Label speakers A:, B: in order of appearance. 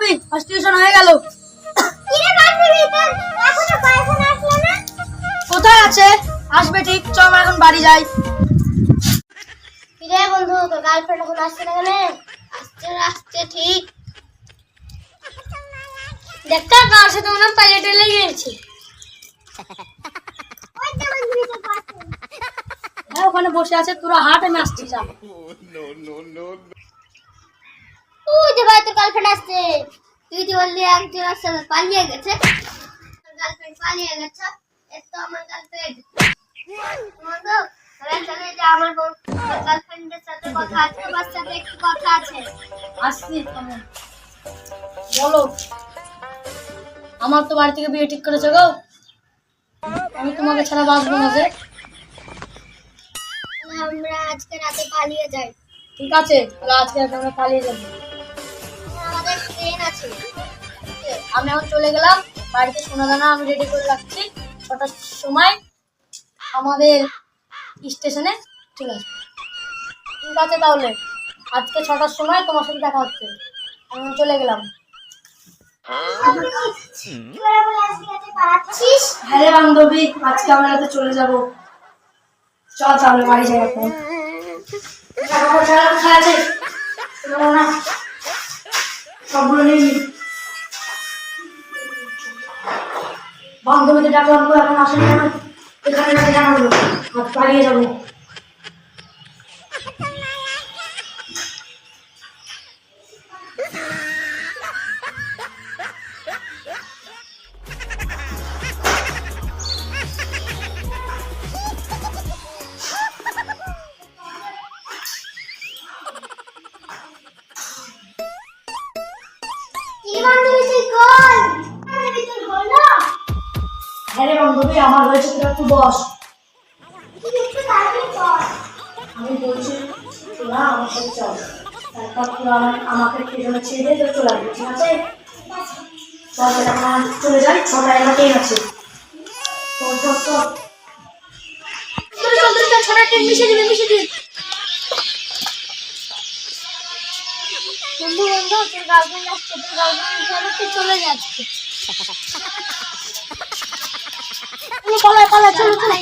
A: বান্ধবী আজ টিউশন হয়ে গেল। কোথায় আছে? আসবে ঠিক। চ আমরা এখন বাড়ি যাই।
B: কিরে বন্ধু তোর গার্লফ্রেন্ড এখন আসছে না কেন? আসছে আসছে ঠিক। দেখতে কার সাথে মনে পাইলে টেলে গিয়েছি
A: হ্যাঁ ওখানে বসে আছে তোরা হাট আমি আসছি যা
B: যে ভাই তোর গার্লফ্রেন্ড আসছে। তুই যে বললি একজন আসছে পালিয়ে গেছে। তোর গার্লফ্রেন্ড পালিয়ে গেছে এর তো আমার গার্লফ্রেন্ড আমার গার্লফ্রেন্ডের সাথে কথা আছে তোমার সাথে একটু কথা আছে?
A: আসছি বলো। আমার তো বাড়ি থেকে বিয়ে ঠিক করেছে গো। আমি তোমাকে ছাড়া বাঁচবো না যে।
B: আমরা আজকে রাতে পালিয়ে যাই।
A: ঠিক আছে তাহলে আজকে রাতে আমরা পালিয়ে যাব।
B: আছে।
A: আমি এখন চলে গেলাম বাড়িতে সোনা দানা আমি রেডি করে রাখছি। ছটার সময় আমাদের স্টেশনে ঠিক আছে ঠিক আছে তাহলে আজকে ছটার সময় তোমার সাথে দেখা হচ্ছে। আমি চলে গেলাম। হ্যাঁ রে বান্ধবী আজকে আমরা রাতে চলে যাব। চল তাহলে বাড়ি যাই এখন। কোথায় আছে? না সবগুলো নিয়ে নি বান্ধবীকে ডাকলাম এখন আসেনি এখানে রাতে জানাব পালিয়ে যাব।
B: কি বান্ধবী তুই বান্ধবী তুই হলো
A: হ্যাঁ বান্ধবী আমার হয়েছে তোরা একটু বস।
B: তুই একটু তাড়াতাড়ি কর।
A: আমি বলছি তোরা আমার সাথে চল। তারপর তোরা আমাকে ট্রেনে ছেড়ে দিয়ে তোরা চলে আসবে ঠিক আছে? চল তাহলে আমরা চলে যাই ছটায় আমার ট্রেন আছে চল চল চল চল চল চল ছটায় ট্রেন মিশে দিবে মিশে দিবে।
B: বন্ধু বন্ধু তোর গার্লফ্রেন্ড আসছে তোর গার্লফ্রেন্ড চলে তুই চলে যাচ্ছে।
A: পালা পালা চলো
B: চল।